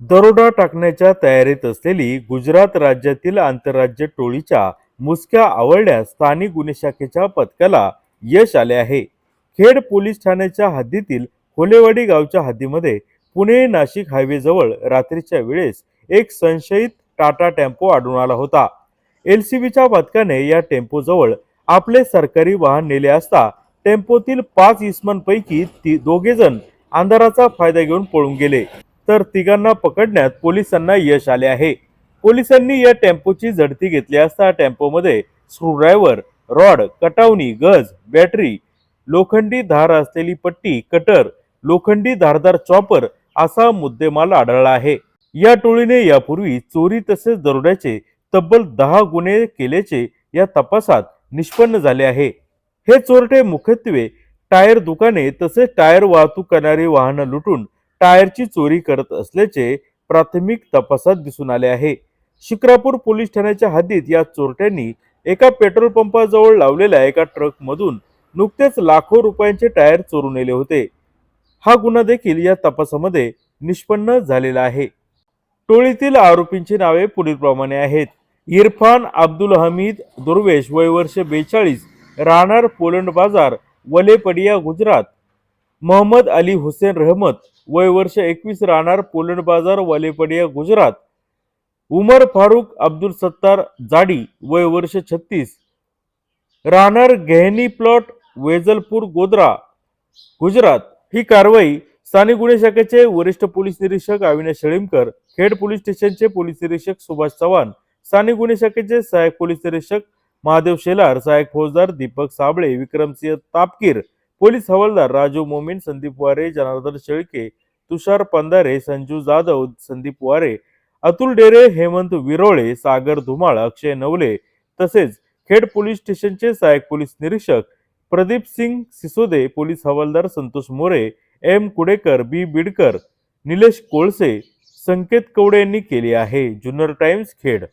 दरोडा टाकण्याच्या तयारीत असलेली गुजरात राज्यातील आंतरराज्य टोळीच्या मुसक्या आवळण्यास स्थानिक गुन्हे शाखेच्या पथकाला यश आले आहे. खेड पोलीस ठाण्याच्या हद्दीतील होलेवाडी गावच्या हद्दीमध्ये पुणे नाशिक हायवेजवळ रात्रीच्या वेळेस एक संशयित टाटा टेम्पो आढळून आला होता. एलसीबीच्या पथकाने या टेम्पोजवळ आपले सरकारी वाहन नेले असता टेम्पोतील पाच इसमांपैकी ती दोघे जण अंधाराचा फायदा घेऊन पळून गेले. तर तिघांना पकडण्यात पोलिसांना यश आले आहे. पोलिसांनी या टेम्पोची झडती घेतली असता टेम्पोमध्ये स्क्रूड्रायव्हर रॉड कटावणी गज बॅटरी लोखंडी धार असलेली पट्टी कटर लोखंडी धारदार चॉपर असा मुद्देमाल आढळला आहे. या टोळीने यापूर्वी चोरी तसेच दरोड्याचे तब्बल दहा गुन्हे केल्याचे या तपासात निष्पन्न झाले आहे. हे चोरटे मुख्यत्वे टायर दुकाने तसेच टायर वाहतूक करणारी वाहनं लुटून टायरची चोरी करत असल्याचे प्राथमिक तपासात दिसून आले आहे. शिक्रापूर पोलीस ठाण्याच्या हद्दीत या चोरट्यांनी एका पेट्रोल पंपाजवळ लावलेल्या एका ट्रकमधून नुकतेच लाखो रुपयांचे टायर चोरून नेले होते. हा गुन्हा देखील या तपासामध्ये निष्पन्न झालेला आहे. टोळीतील आरोपींची नावे पुढीलप्रमाणे आहेत. इरफान अब्दुल हमीद दुर्वेश वय वर्ष बेचाळीस राहणार पोलंड बाजार वलेपडिया गुजरात मोहम्मद अली हुसेन रहमत वय वर्ष एकवीस राहणार पोलंड बाजार वालेपडिया गुजरात. उमर फारुक अब्दुल सत्तार जाडी वय वर्ष छत्तीस. राहणार गहनी प्लॉट वेजलपूर गोद्रा गुजरात. ही कारवाई स्थानिक गुन्हे शाखेचे वरिष्ठ पोलीस निरीक्षक अविनाश शेळीमकर खेड पोलीस स्टेशनचे पोलीस निरीक्षक सुभाष चव्हाण स्थानिक गुन्हे शाखेचे सहाय्यक पोलीस निरीक्षक महादेव शेलार सहाय्यक फौजदार दीपक साबळे विक्रमसिंह तापकीर पोलीस हवालदार राजू मोमीन संदीप वारे जनार्दन शेळके तुषार पंधारे संजू जाधव संदीप वारे अतुल डेरे हेमंत विरोळे सागर धुमाळ अक्षय नवले तसेच खेड पोलीस स्टेशनचे सहाय्यक पोलीस निरीक्षक प्रदीप सिंग सिसोदे पोलीस हवालदार संतोष मोरे एम कुडेकर बी बिडकर निलेश कोळसे संकेत कवडे यांनी केली आहे. जुन्नर टाइम्स खेड.